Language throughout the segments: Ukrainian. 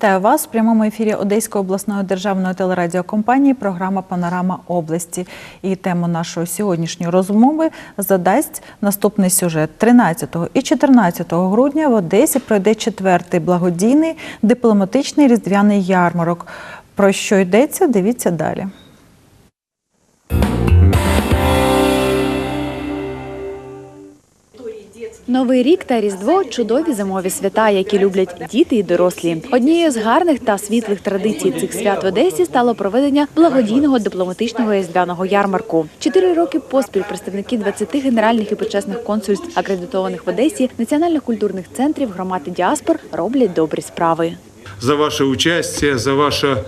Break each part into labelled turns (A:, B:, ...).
A: Вітаю вас в прямому ефірі Одеської обласної державної телерадіокомпанії програма Панорама області. І тему нашої сьогоднішньої розмови задасть наступний сюжет. 13 і 14 грудня в Одесі пройде четвертий благодійний дипломатичний різдвяний ярмарок. Про що йдеться? Дивіться далі.
B: Новий рік та Різдво чудові зимові свята, які люблять діти і дорослі. Однією з гарних та світлих традицій цих свят в Одесі стало проведення благодійного дипломатичного різдвяного ярмарку. Чотири роки поспіль представники 20 генеральних і почесних консульств, акредитованих в Одесі, національних культурних центрів, громад і діаспор роблять добрі справи.
C: за ваше участие, за, ваше,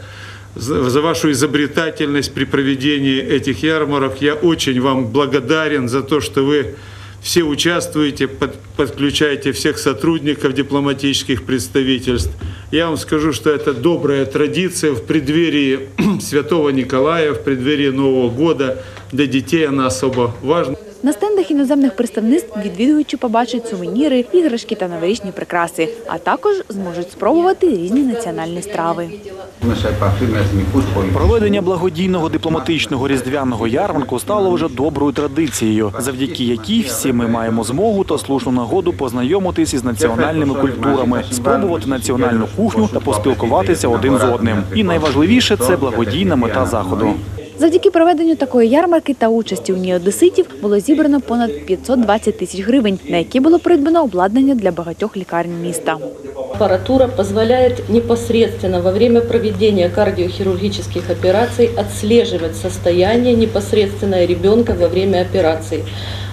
C: за вашу изобретательность при проведении этих ярмарок. Я очень вам благодарен за то, что вы все участвуете, под- подключаете всех сотрудников дипломатических представительств. Я вам скажу, что это добрая традиция в преддверии Святого Николая, в преддверии Нового года. Для детей она особо важна.
B: На стендах іноземних представництв відвідувачі побачать сувеніри, іграшки та новорічні прикраси, а також зможуть спробувати різні національні страви.
D: Проведення благодійного дипломатичного різдвяного ярмарку стало вже доброю традицією, завдяки якій всі ми маємо змогу та слушну нагоду познайомитись із національними культурами, спробувати національну кухню та поспілкуватися один з одним. І найважливіше це благодійна мета заходу.
B: Завдяки проведенню такої ярмарки та участі у ній одеситів було зібрано понад 520 тисяч гривень, на які було придбано обладнання для багатьох лікарень міста.
E: Аппаратура позволяет непосредственно во время проведения кардиохирургических операций отслеживать состояние непосредственно ребенка во время операций.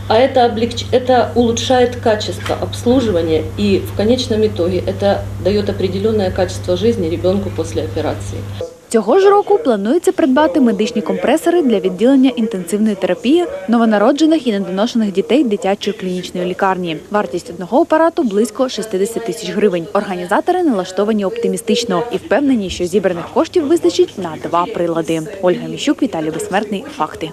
E: А это, облегч... это улучшает качество обслуживания и в конечном итоге это дает определенное качество жизни ребенку после операции.
B: Цього ж року планується придбати медичні компресори для відділення інтенсивної терапії новонароджених і недоношених дітей дитячої клінічної лікарні. Вартість одного апарату близько 60 тисяч гривень. Організатори налаштовані оптимістично і впевнені, що зібраних коштів вистачить на два прилади. Ольга Міщук, Віталій Безсмертний. Факти.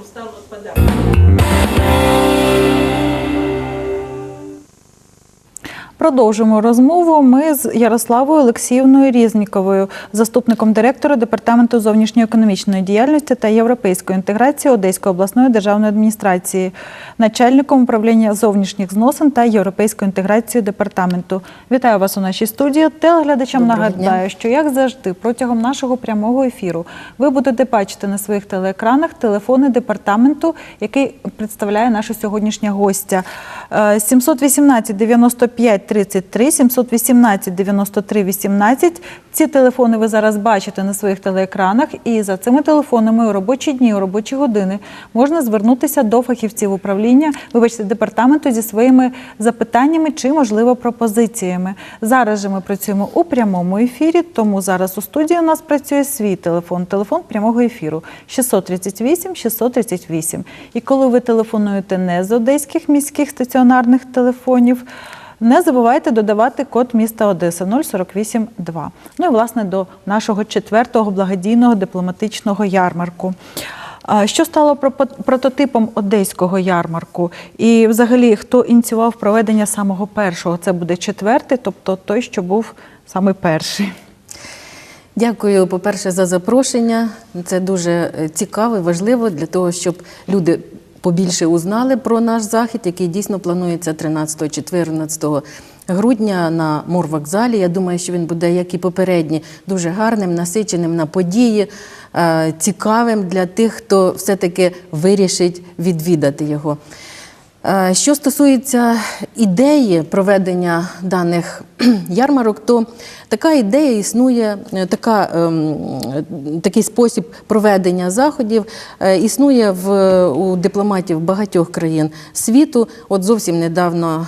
A: Продовжимо розмову. Ми з Ярославою Олексіївною Різніковою, заступником директора департаменту зовнішньоекономічної діяльності та європейської інтеграції Одеської обласної державної адміністрації, начальником управління зовнішніх зносин та європейської інтеграції департаменту. Вітаю вас у нашій студії. Телеглядачам нагадаю, що як завжди, протягом нашого прямого ефіру ви будете бачити на своїх телеекранах телефони департаменту, який представляє наша сьогоднішня гостя. Е, 718 95 33 718 93 18. Ці телефони ви зараз бачите на своїх телеекранах, і за цими телефонами у робочі дні, у робочі години можна звернутися до фахівців управління, вибачте, департаменту зі своїми запитаннями чи, можливо, пропозиціями. Зараз же ми працюємо у прямому ефірі, тому зараз у студії у нас працює свій телефон, телефон прямого ефіру 638 638. І коли ви телефонуєте не з одеських міських стаціонарних телефонів, не забувайте додавати код міста Одеса 0482. Ну і власне до нашого четвертого благодійного дипломатичного ярмарку. Що стало прототипом одеського ярмарку? І взагалі, хто ініціював проведення самого першого? Це буде четвертий, тобто той, що був саме перший.
F: Дякую, по-перше, за запрошення. Це дуже е, цікаво і важливо для того, щоб люди побільше узнали про наш захід, який дійсно планується 13-14 грудня на морвокзалі. Я думаю, що він буде, як і попередні, дуже гарним, насиченим на події, е, цікавим для тих, хто все-таки вирішить відвідати його. Е, Що стосується ідеї проведення даних ярмарок, то така ідея існує, е, така, ем, такий спосіб проведення заходів е, існує в, у дипломатів багатьох країн світу. От зовсім недавно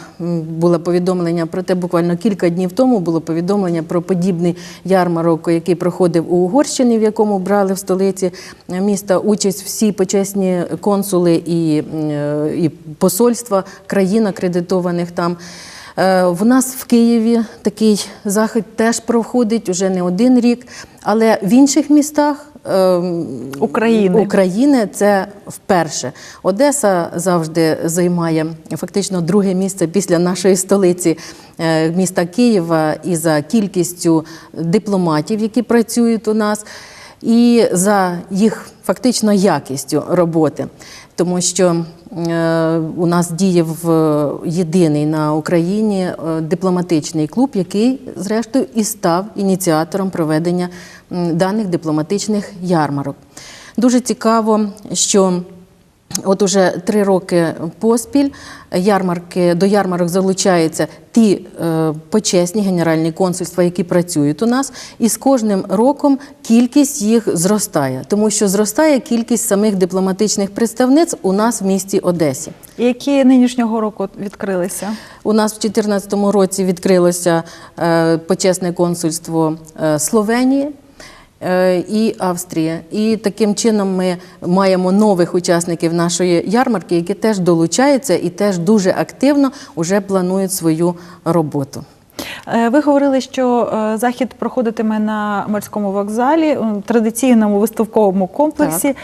F: було повідомлення про те, буквально кілька днів тому було повідомлення про подібний ярмарок, який проходив у Угорщині, в якому брали в столиці міста участь всі почесні консули і, і посольства країн акредитованих там. Е, В нас в Києві такий захід теж проходить уже не один рік, але в інших містах ем,
A: України.
F: України це вперше. Одеса завжди займає фактично друге місце після нашої столиці е, міста Києва і за кількістю дипломатів, які працюють у нас, і за їх фактично якістю роботи. Тому що е, у нас діє в е, єдиний на Україні е, дипломатичний клуб, який, зрештою, і став ініціатором проведення даних дипломатичних ярмарок. Дуже цікаво, що От уже три роки поспіль ярмарки до ярмарок залучаються ті е, почесні генеральні консульства, які працюють у нас, і з кожним роком кількість їх зростає, тому що зростає кількість самих дипломатичних представниць у нас в місті Одесі.
A: Які нинішнього року відкрилися?
F: У нас в 2014 році відкрилося е, почесне консульство е, Словенії. Е, І Австрія, і таким чином ми маємо нових учасників нашої ярмарки, які теж долучаються і теж дуже активно вже планують свою роботу.
A: Е, Ви говорили, що е, захід проходитиме на морському вокзалі, у традиційному виставковому комплексі.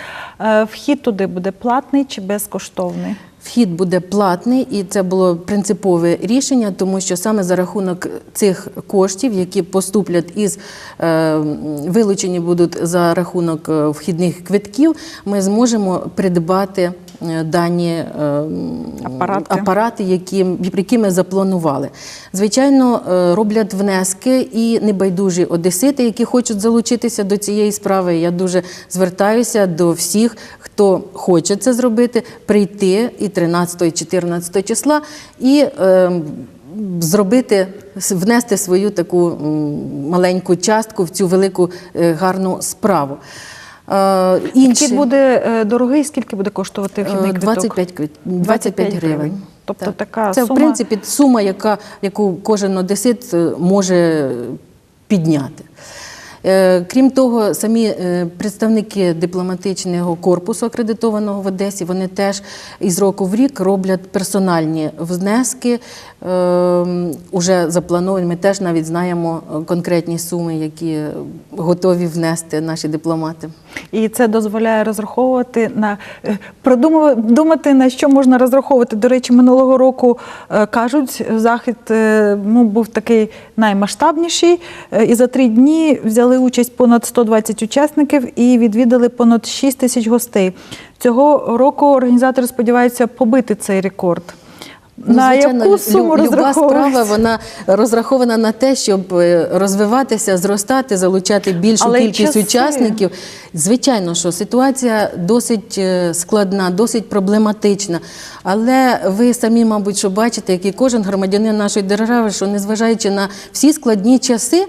A: Е, Вхід туди буде платний чи безкоштовний?
F: Вхід буде платний, і це було принципове рішення, тому що саме за рахунок цих коштів, які поступлять із е, вилучені будуть за рахунок е, вхідних квитків, ми зможемо придбати дані е,
A: Апарати.
F: апарати, які, які ми запланували. Звичайно, е, роблять внески і небайдужі одесити, які хочуть залучитися до цієї справи. Я дуже звертаюся до всіх, хто хоче це зробити, прийти і 13 і 14 числа і. е, Зробити, внести свою таку маленьку частку в цю велику е, гарну справу. Е, інші-
A: Вхід буде е, дорогий, скільки буде коштувати вхідний
F: Е,
A: квиток?
F: 25, квит... 25 гривень.
A: Тобто
F: Так.
A: така
F: Це,
A: сума.
F: в принципі, сума, яка, яку кожен одесит може підняти. Крім того, самі представники дипломатичного корпусу акредитованого в Одесі, вони теж із року в рік роблять персональні внески. Уже заплановані. Ми теж навіть знаємо конкретні суми, які готові внести наші дипломати.
A: І це дозволяє розраховувати на е, продумувати думати, на що можна розраховувати. До речі, минулого року е, кажуть, захід е, ну, був такий наймасштабніший. І за три дні взяли участь понад 120 учасників і відвідали понад 6 тисяч гостей. Цього року організатори сподіваються побити цей рекорд.
F: Ну,
A: на
F: звичайно,
A: яку суму
F: люба справа вона розрахована на те, щоб е, розвиватися, зростати, залучати більшу
A: Але
F: кількість
A: часи.
F: учасників. Звичайно, що ситуація досить е, складна, досить проблематична. Але ви самі, мабуть, що бачите, як і кожен громадянин нашої держави, що незважаючи на всі складні часи.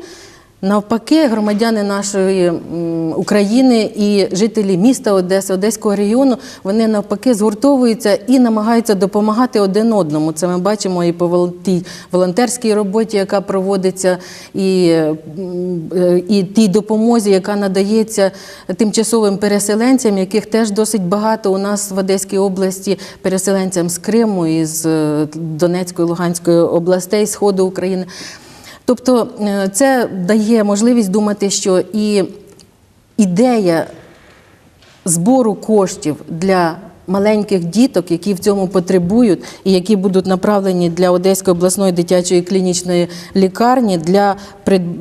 F: Навпаки, громадяни нашої України і жителі міста Одеси, Одеського регіону, вони навпаки згуртовуються і намагаються допомагати один одному. Це ми бачимо і по тій волонтерській роботі, яка проводиться, і, і тій допомозі, яка надається тимчасовим переселенцям, яких теж досить багато у нас в Одеській області, переселенцям з Криму, із е, Донецької, Луганської областей, Сходу України. Тобто е, це дає можливість думати, що і ідея збору коштів для маленьких діток, які в цьому потребують, і які будуть направлені для Одеської обласної дитячої клінічної лікарні для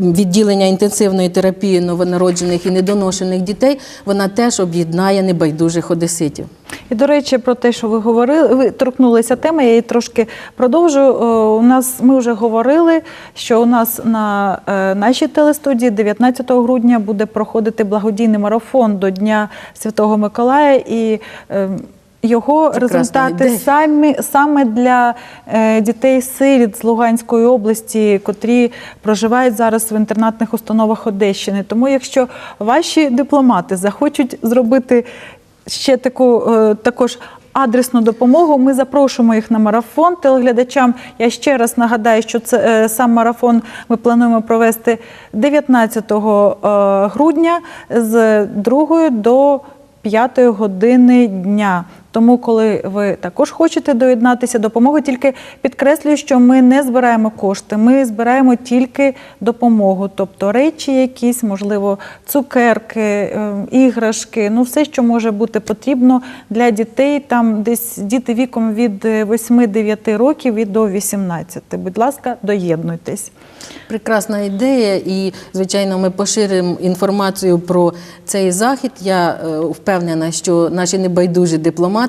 F: відділення інтенсивної терапії новонароджених і недоношених дітей, вона теж об'єднає небайдужих одеситів.
A: І до речі, про те, що ви говорили, ви торкнулися теми, я її трошки продовжу. Е, У нас ми вже говорили, що у нас на е, нашій телестудії 19 грудня буде проходити благодійний марафон до Дня Святого Миколая і. е, Його
F: Прекрасна
A: результати самі саме для е, дітей сиріт з Луганської області, котрі проживають зараз в інтернатних установах Одещини. Тому, якщо ваші дипломати захочуть зробити ще таку е, також. Адресну допомогу ми запрошуємо їх на марафон. Телеглядачам я ще раз нагадаю, що це е, сам марафон ми плануємо провести 19 е, грудня з 2 до 5 години дня. Тому, коли ви також хочете доєднатися, допомогу тільки підкреслюю, що ми не збираємо кошти, ми збираємо тільки допомогу, тобто речі, якісь, можливо, цукерки, е, іграшки, ну все, що може бути потрібно для дітей. Там десь діти віком від 8-9 років і до 18. Будь ласка, доєднуйтесь.
F: Прекрасна ідея, і звичайно, ми поширимо інформацію про цей захід. Я е, впевнена, що наші небайдужі дипломати,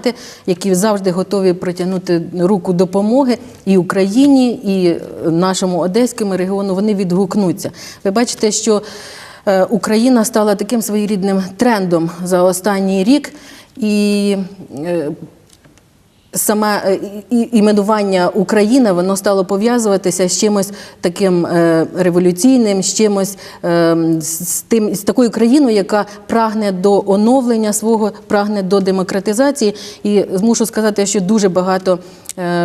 F: які завжди готові протягнути руку допомоги і Україні, і нашому одеському регіону, вони відгукнуться. Ви бачите, що е, Україна стала таким своєрідним трендом за останній рік. І е, Саме е, іменування Україна воно стало пов'язуватися з чимось таким е, революційним, з чимось е, з тим з такою країною, яка прагне до оновлення свого, прагне до демократизації. І змушу сказати, що дуже багато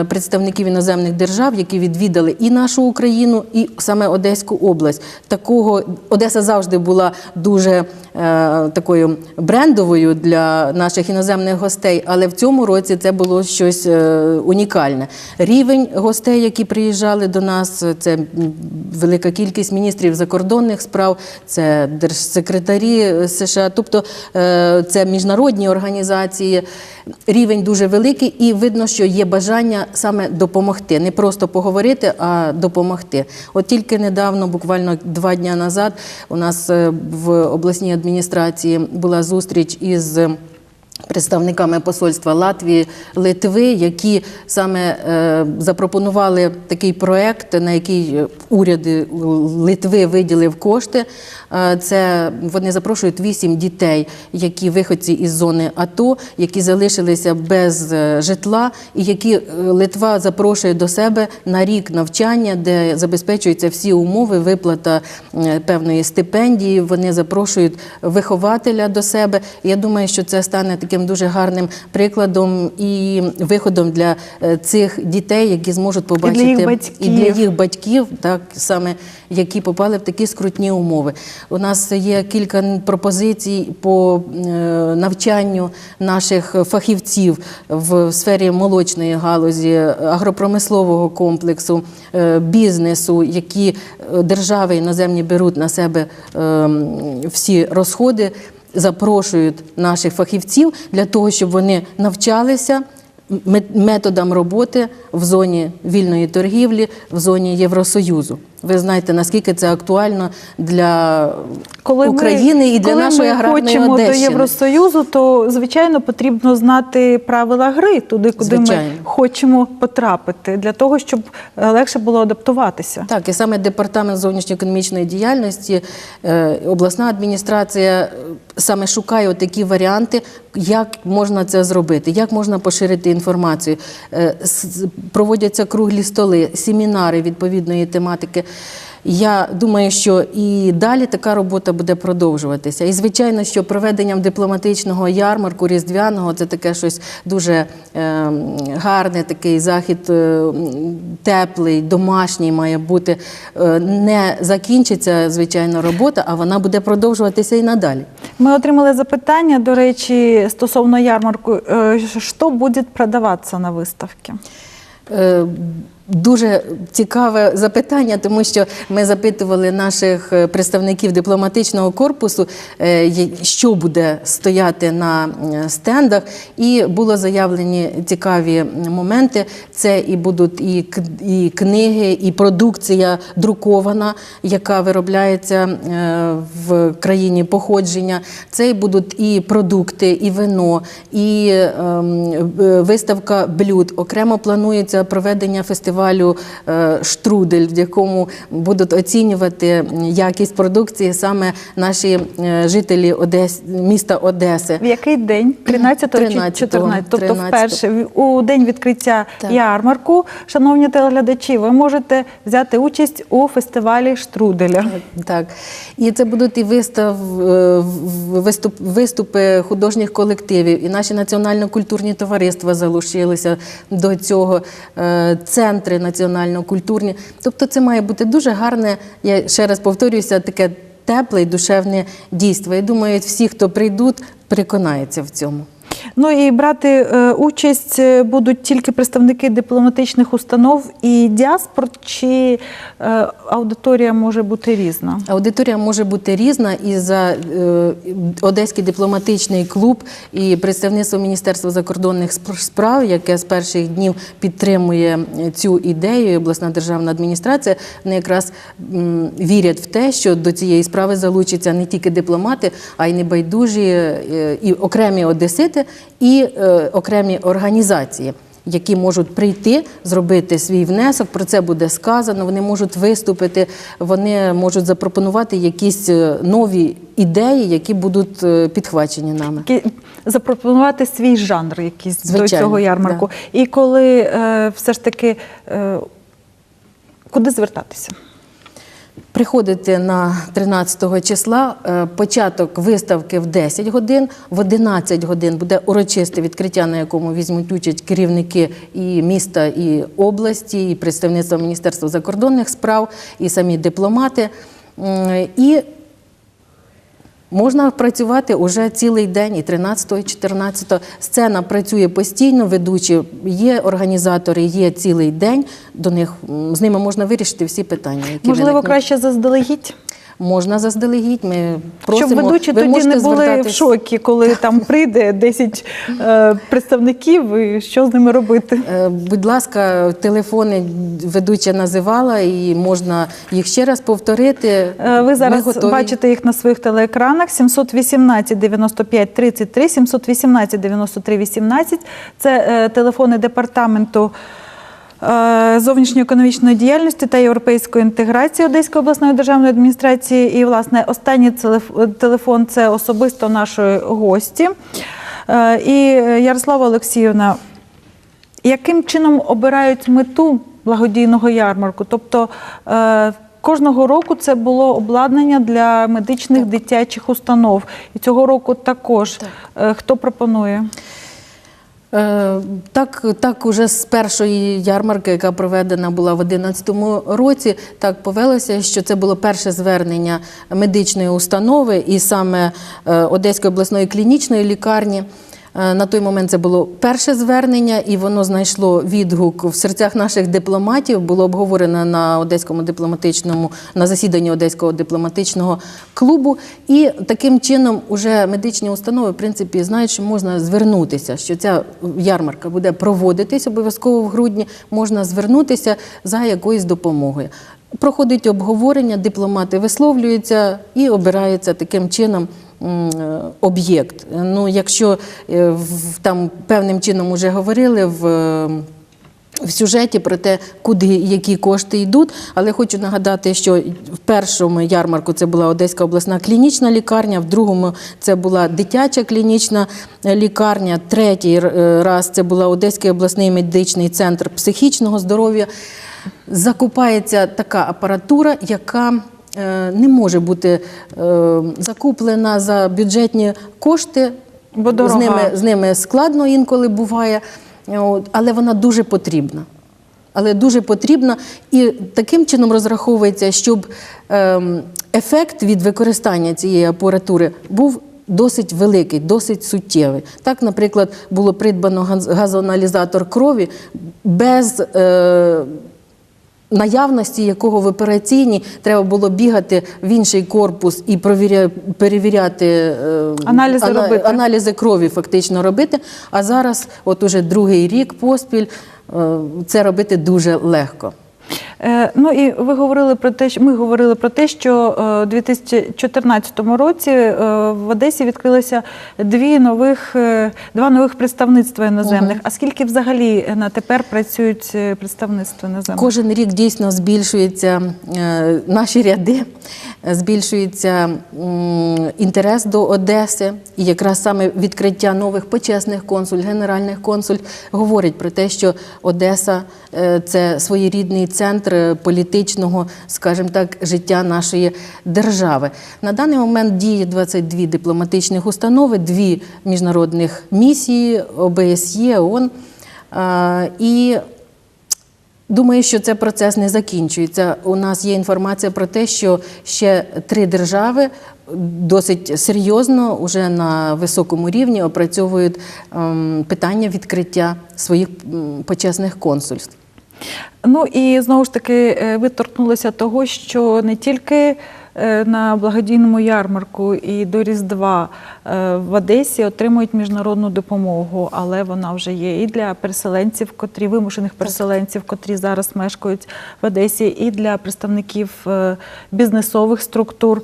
F: представників іноземних держав, які відвідали і нашу Україну, і саме Одеську область. Такого Одеса завжди була дуже е, такою брендовою для наших іноземних гостей, але в цьому році це було щось е, унікальне. Рівень гостей, які приїжджали до нас, це велика кількість міністрів закордонних справ, це держсекретарі США, тобто е, це міжнародні організації. Рівень дуже великий, і видно, що є бажання саме допомогти, не просто поговорити, а допомогти. От тільки недавно, буквально два дні назад, у нас е, в обласній адміністрації була зустріч із. Представниками посольства Латвії, Литви, які саме е, запропонували такий проект, на який уряди Литви виділив кошти. Е, це вони запрошують вісім дітей, які виходці із зони АТО, які залишилися без е, житла, і які е, Литва запрошує до себе на рік навчання, де забезпечуються всі умови, виплата певної стипендії. Вони запрошують вихователя до себе. Я думаю, що це стане таким дуже гарним прикладом і виходом для е, цих дітей, які зможуть побачити
A: їх батьків.
F: і для їх батьків, так саме які попали в такі скрутні умови. У нас є кілька пропозицій по е, навчанню наших фахівців в сфері молочної галузі, агропромислового комплексу, е, бізнесу, які держави іноземні беруть на себе е, всі розходи запрошують наших фахівців для того, щоб вони навчалися мет- методам роботи в зоні вільної торгівлі, в зоні Євросоюзу. Ви знаєте, наскільки це актуально для коли України і для
A: коли
F: нашої
A: ми
F: аграрної
A: хочемо
F: Одещини.
A: до Євросоюзу, то звичайно потрібно знати правила гри туди, куди
F: Звичайно.
A: ми хочемо потрапити, для того, щоб е, легше було адаптуватися.
F: Так, і саме департамент зовнішньоекономічної діяльності, е, обласна адміністрація е, саме шукає такі варіанти, як можна це зробити, як можна поширити інформацію. Проводяться круглі столи, семінари відповідної тематики. Я думаю, що і далі така робота буде продовжуватися. І звичайно, що проведенням дипломатичного ярмарку різдвяного це таке щось дуже е, гарне, такий захід е, теплий, домашній має бути. Е, не закінчиться звичайно робота, а вона буде продовжуватися і надалі.
A: Ми отримали запитання, до речі, стосовно ярмарку. Е, Що буде продаватися на виставці?
F: Дуже цікаве запитання, тому що ми запитували наших е, представників дипломатичного корпусу, е, що буде стояти на е, стендах, і було заявлені цікаві моменти. Це і будуть і, книги, і продукція друкована, яка виробляється в країні походження. Це і будуть і продукти, і вино, і ем, виставка блюд. Окремо планується проведення фестивалю е, Штрудель, в якому будуть оцінювати якість продукції саме наші е, жителі Одес, міста Одеси.
A: В який день? 13 чи
F: 13-го,
A: 14? Тобто
F: 13-го.
A: вперше у день відкриття
F: Так.
A: ярмарку, шановні телеглядачі, ви можете взяти участь у фестивалі Штруделя.
F: Так, і це будуть і вистав, е, виступ, виступи художніх колективів, і наші національно-культурні товариства залучилися до цього, е, центри національно-культурні. Тобто це має бути дуже гарне, я ще раз повторююся, таке тепле і душевне дійство. Я думаю, всі, хто прийдуть, переконаються в цьому.
A: Ну і брати е, участь е, будуть тільки представники дипломатичних установ і діаспор, чи е, аудиторія може бути різна?
F: Аудиторія може бути різна, і за Одеський дипломатичний клуб і представництво Міністерства закордонних спр- справ, яке з перших днів підтримує цю ідею, обласна державна адміністрація, вони якраз вірять в те, що до цієї справи залучаться не тільки дипломати, а й небайдужі і окремі одесити, і е, окремі організації які можуть прийти, зробити свій внесок. Про це буде сказано. Вони можуть виступити, вони можуть запропонувати якісь е, нові ідеї, які будуть е, підхвачені нами.
A: Запропонувати свій жанр якийсь до цього ярмарку. І коли все ж таки куди звертатися?
F: Приходите на 13 числа. е, Початок виставки в 10 годин. В 11 годин буде урочисте відкриття, на якому візьмуть участь керівники і міста, і області, і представництва Міністерства закордонних справ, і самі дипломати. І Можна працювати уже цілий день, і 13, і 14. Сцена працює постійно, ведучі є організатори, є цілий день. До них з ними можна вирішити всі питання, які
A: Можливо,
F: виникнуть.
A: краще заздалегідь?
F: можна заздалегідь. Ми просимо.
A: Щоб ведучі
F: Ви
A: тоді не були
F: звертатись-
A: в шокі, коли там прийде 10 е, представників, і що з ними робити?
F: Е, Будь ласка, телефони ведуча називала, і можна їх ще раз повторити.
A: Е, Ви зараз
F: готові.
A: бачите їх на своїх телеекранах. 718 95 33, 718 93 18. Це е, телефони департаменту. е, Зовнішньої економічної діяльності та європейської інтеграції Одеської обласної державної адміністрації. І, власне, останній телефон це особисто нашої гості. Е, І е, Ярослава Олексіївна, яким чином обирають мету благодійного ярмарку? Тобто кожного року це було обладнання для медичних дитячих установ. І цього року також. Е, Хто пропонує?
F: Е, Так, так уже з першої ярмарки, яка проведена була в 2011 році, так повелося, що це було перше звернення медичної установи і саме е, Одеської обласної клінічної лікарні. Е, На той момент це було перше звернення, і воно знайшло відгук в серцях наших дипломатів. Було обговорено на одеському дипломатичному на засіданні Одеського дипломатичного клубу. І таким чином уже медичні установи в принципі знають, що можна звернутися, що ця ярмарка буде проводитись обов'язково в грудні. Можна звернутися за якоюсь допомогою. Проходить обговорення, дипломати висловлюються і обирається таким чином об'єкт. Ну, якщо е, там певним чином вже говорили в. е, В сюжеті про те, куди які кошти йдуть, але хочу нагадати, що в першому ярмарку це була Одеська обласна клінічна лікарня, в другому це була дитяча клінічна е, лікарня, третій е, раз це була Одеський обласний медичний центр психічного здоров'я. Закупається така апаратура, яка е, не може бути е, закуплена за бюджетні кошти.
A: Бо
F: з ними, з ними складно інколи буває, але вона дуже потрібна. Але дуже потрібна і таким чином розраховується, щоб ем, ефект від використання цієї апаратури був досить великий, досить суттєвий. Так, наприклад, було придбано газоаналізатор крові без. Е, наявності якого в операційній треба було бігати в інший корпус і перевіряти аналізи,
A: Аналізи робити.
F: аналізи крові фактично робити. А зараз, от уже другий рік поспіль, е, це робити дуже легко.
A: Е, Ну і ви говорили про те, що ми говорили про те, що е, у 2014 році е, в Одесі відкрилося дві нових два нових представництва іноземних. А скільки взагалі на тепер працюють представництва іноземних?
F: Кожен рік дійсно збільшуються е, наші ряди, збільшується інтерес до Одеси, і якраз саме відкриття нових почесних консуль, генеральних консуль говорить про те, що Одеса це своєрідний центр е, політичного, скажімо так, життя нашої держави. На даний момент діє 22 дипломатичних установи, дві міжнародних місії ОБСЄ, ООН. І Думаю, що цей процес не закінчується. У нас є інформація про те, що ще три держави досить серйозно, уже на високому рівні опрацьовують ем, питання відкриття своїх почесних консульств.
A: Ну і знову ж таки, е, ви торкнулися того, що не тільки е, на благодійному ярмарку і до Різдва е, в Одесі отримують міжнародну допомогу, але вона вже є і для переселенців, котрі вимушених переселенців, котрі зараз мешкають в Одесі, і для представників бізнесових структур.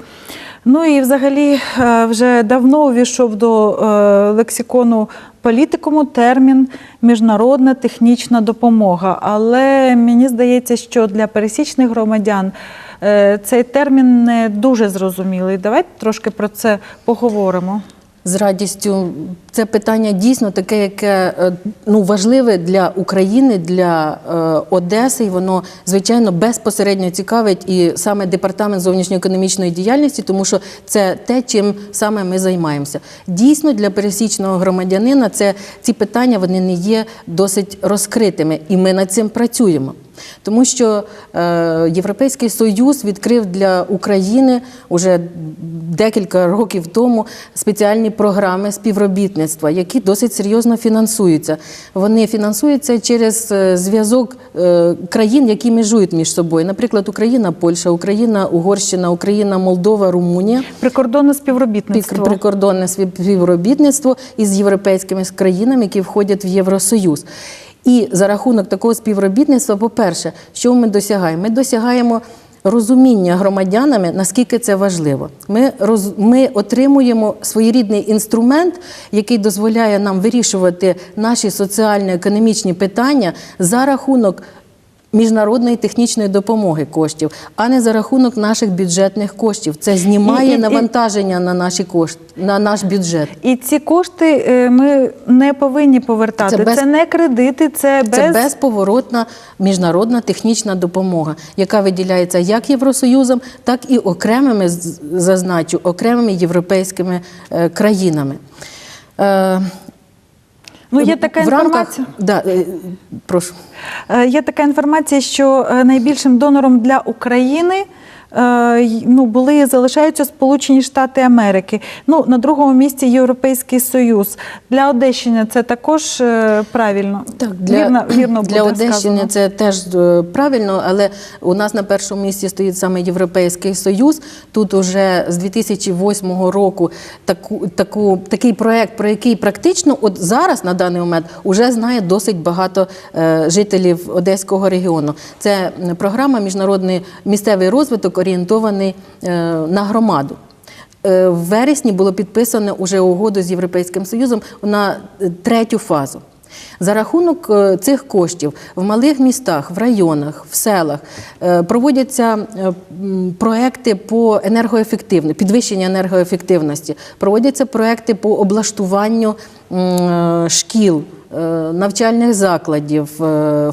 A: Ну і взагалі е, вже давно увійшов до е, лексикону політикуму термін міжнародна технічна допомога. Але мені здається, що для пересічних громадян е, цей термін не дуже зрозумілий. Давайте трошки про це поговоримо.
F: З радістю це питання дійсно таке, яке е, ну важливе для України, для е, Одеси, і воно звичайно безпосередньо цікавить і саме департамент зовнішньоекономічної діяльності, тому що це те, чим саме ми займаємося. Дійсно, для пересічного громадянина це ці питання вони не є досить розкритими, і ми над цим працюємо. Тому що е, Європейський Союз відкрив для України уже декілька років тому спеціальні програми співробітництва, які досить серйозно фінансуються. Вони фінансуються через е, зв'язок е, країн, які межують між собою. Наприклад, Україна, Польща, Україна, Угорщина, Україна, Молдова, Румунія.
A: Прикордонне співробітництво.
F: прикордонне співробітництво із європейськими країнами, які входять в Євросоюз. І за рахунок такого співробітництва, по-перше, що ми досягаємо? Ми досягаємо розуміння громадянами, наскільки це важливо. Ми, роз, ми отримуємо своєрідний інструмент, який дозволяє нам вирішувати наші соціально-економічні питання за рахунок міжнародної технічної допомоги коштів, а не за рахунок наших бюджетних коштів. Це знімає
A: І- і- і-
F: навантаження на наші кошти, на наш бюджет.
A: І ці кошти е, ми не повинні повертати.
F: Це
A: Це, не кредити, це без,
F: Це безповоротна міжнародна технічна допомога, яка виділяється як Євросоюзом, так і окремими зазначу, окремими європейськими е, країнами.
A: Ну є така
F: в рамках,
A: інформація.
F: да, е, прошу.
A: Е, Є така інформація, що е, найбільшим донором для України ну, були і залишаються Сполучені Штати Америки. Ну, на другому місці Європейський Союз. Для Одещини це також е, правильно.
F: Так, для,
A: вірно, вірно
F: для
A: буде
F: Одещини
A: сказано.
F: це теж е, правильно, але у нас на першому місці стоїть саме Європейський Союз. Тут уже з 2008 року таку, таку, такий проект, про який практично от зараз на даний момент уже знає досить багато е, жителів Одеського регіону. Це програма міжнародний місцевий розвиток, орієнтований е, на громаду. Е, В вересні було підписано уже угоду з Європейським Союзом на е, третю фазу. За рахунок е, цих коштів в малих містах, в районах, в селах е, проводяться е, проекти по енергоефективності, підвищення енергоефективності, проводяться проекти по облаштуванню шкіл. Навчальних закладів,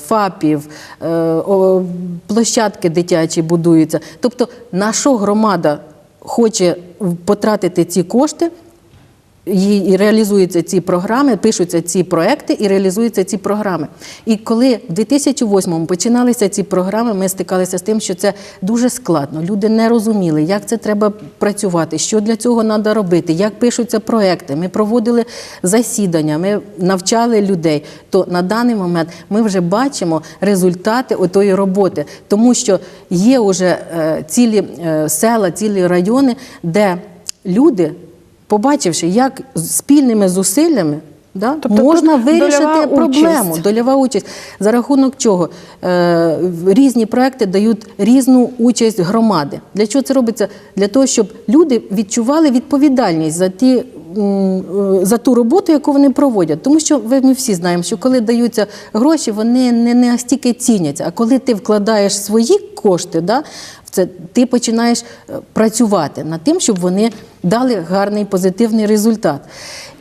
F: ФАПів, площадки дитячі будуються. Тобто, на що громада хоче потратити ці кошти, і реалізуються ці програми, пишуться ці проекти і реалізуються ці програми. І коли в 2008-му починалися ці програми, ми стикалися з тим, що це дуже складно. Люди не розуміли, як це треба працювати, що для цього треба робити, як пишуться проекти. Ми проводили засідання, ми навчали людей. То на даний момент ми вже бачимо результати отої роботи, тому що є вже е, цілі е, села, цілі райони, де люди побачивши, як спільними зусиллями да,
A: Тобто
F: можна вирішити
A: дольова
F: проблему,
A: участь.
F: дольова участь. За рахунок чого? Е, різні проекти дають різну участь громади. Для чого це робиться? Для того, щоб люди відчували відповідальність за ті. Е, За ту роботу, яку вони проводять, тому що ми всі знаємо, що коли даються гроші, вони не, не стільки ціняться. А коли ти вкладаєш свої кошти, да, це ти починаєш е, працювати над тим, щоб вони дали гарний позитивний результат.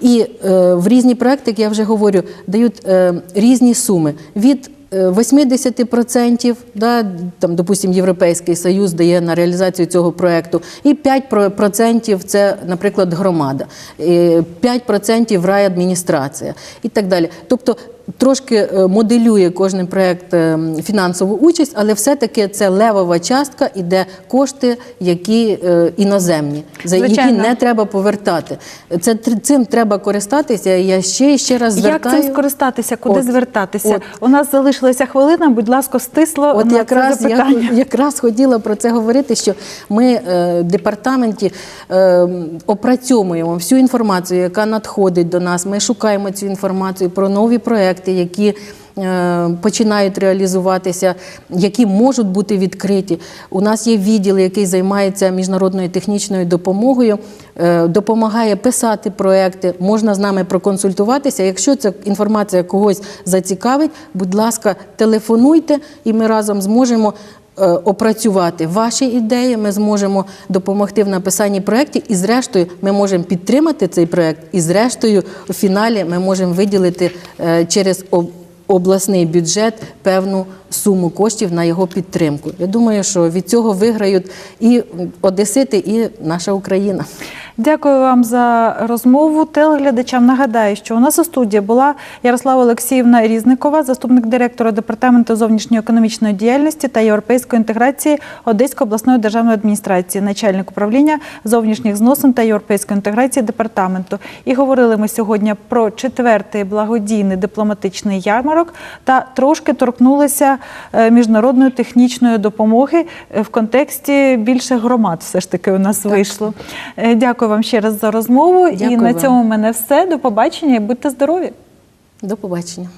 F: І е, в різні проекти, як я вже говорю, дають е, різні суми від 80%, да, там, допустим, Європейський Союз дає на реалізацію цього проекту, і 5% це, наприклад, громада, е, 5% райадміністрація і так далі. Тобто Трошки е, моделює кожен проект е, фінансову участь, але все-таки це левова частка, іде кошти, які е, іноземні, за які
A: Звичайно.
F: не треба повертати. Це тр- цим треба користатися. Я ще і ще раз
A: Як
F: звертаю.
A: цим скористатися, куди
F: От,
A: звертатися?
F: от.
A: У нас залишилася хвилина. Будь ласка, стисло
F: От
A: на
F: якраз
A: це
F: я
A: запитання.
F: якраз хотіла про це говорити, що ми е, в департаменті е, опрацьовуємо всю інформацію, яка надходить до нас. Ми шукаємо цю інформацію про нові проекти, які. е, Починають реалізуватися, які можуть бути відкриті. У нас є відділ, який займається міжнародною технічною допомогою, е, допомагає писати проекти. Можна з нами проконсультуватися. Якщо ця інформація когось зацікавить, будь ласка, телефонуйте, і ми разом зможемо опрацювати ваші ідеї. Ми зможемо допомогти в написанні проєктів, і зрештою ми можемо підтримати цей проєкт. І зрештою, у фіналі ми можемо виділити е, через обласний бюджет певну суму коштів на його підтримку. Я думаю, що від цього виграють і Одесити, і наша Україна.
A: Дякую вам за розмову. Телеглядачам нагадаю, що у нас у студії була Ярослава Олексіївна Різникова, заступник директора департаменту зовнішньої економічної діяльності та європейської інтеграції Одеської обласної державної адміністрації, начальник управління зовнішніх зносин та європейської інтеграції департаменту. І говорили ми сьогодні про четвертий благодійний дипломатичний ярмарок та трошки торкнулися е, міжнародної технічної допомоги в контексті більше громад. Все ж таки у нас вийшло. Е, Дякую вам ще раз за розмову. і на цьому в мене все. До побачення і будьте здорові!
F: До побачення.